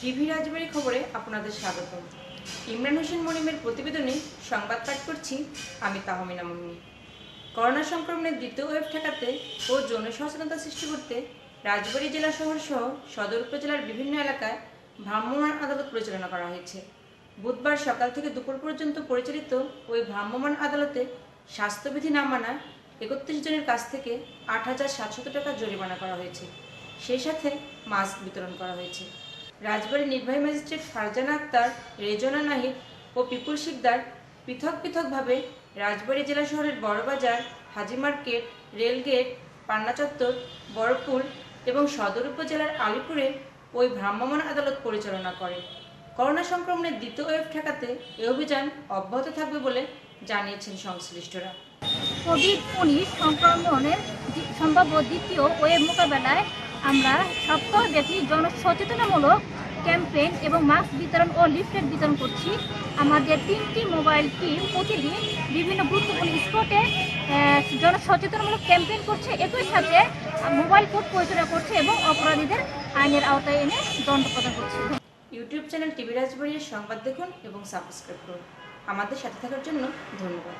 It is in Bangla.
টিভি রাজবাড়ি খবরে আপনাদের স্বাগত ইমরান হোসেন মনিমের প্রতিবেদনে সংবাদ পাঠ করছি আমি তাহমিনা মুন্নি। করোনা সংক্রমণের দ্বিতীয় ওয়েভ ঠেকাতে ও জনসচেতনতা সৃষ্টি করতে রাজবাড়ী জেলা শহর সহ সদর উপজেলার বিভিন্ন এলাকায় ভ্রাম্যমাণ আদালত পরিচালনা করা হয়েছে। বুধবার সকাল থেকে দুপুর পর্যন্ত পরিচালিত ওই ভ্রাম্যমাণ আদালতে স্বাস্থ্যবিধি না মানা একত্রিশ জনের কাছ থেকে আট হাজার সাতশত টাকা জরিমানা করা হয়েছে। সেই সাথে মাস্ক বিতরণ করা হয়েছে। রাজবাড়ী নির্বাহী ম্যাজিস্ট্রেট ফারজানা আক্তার রেজনা নাহিদ ও পিপুল শিকদার পৃথক পৃথকভাবে রাজবাড়ী জেলা শহরের Barabazar Haji market rail gate Panna চত্বর, বড়পুর এবং সদর উপজেলার আলিপুরে ওই ভ্রাম্যমাণ আদালত পরিচালনা করে। করোনা সংক্রমণের দ্বিতীয় ওয়েভ ঠেকাতে এ অভিযান অব্যাহত থাকবে বলে জানিয়েছেন সংশ্লিষ্টরা। কোভিড উনিশ সংক্রমণের সম্ভাব্য দ্বিতীয় ওয়েভ মোকাবেলায় আমরা সপ্তাহব্যাপী জনসচেতনামূলক ক্যাম্পেইন এবং মাস্ক বিতরণ ও লিফলেট বিতরণ করছি। আমাদের তিনটি মোবাইল টিম প্রতিদিন বিভিন্ন গুরুত্বপূর্ণ স্পটে জনসচেতনমূলক ক্যাম্পেইন করছে। একই সাথে মোবাইল কোড পরিচালনা করছে এবং অপরাধীদের আইনের আওতায় এনে দণ্ড প্রদান করছে। ইউটিউব চ্যানেল টিভি রাজবাড়ির সংবাদ দেখুন এবং সাবস্ক্রাইব করুন। আমাদের সাথে থাকার জন্য ধন্যবাদ।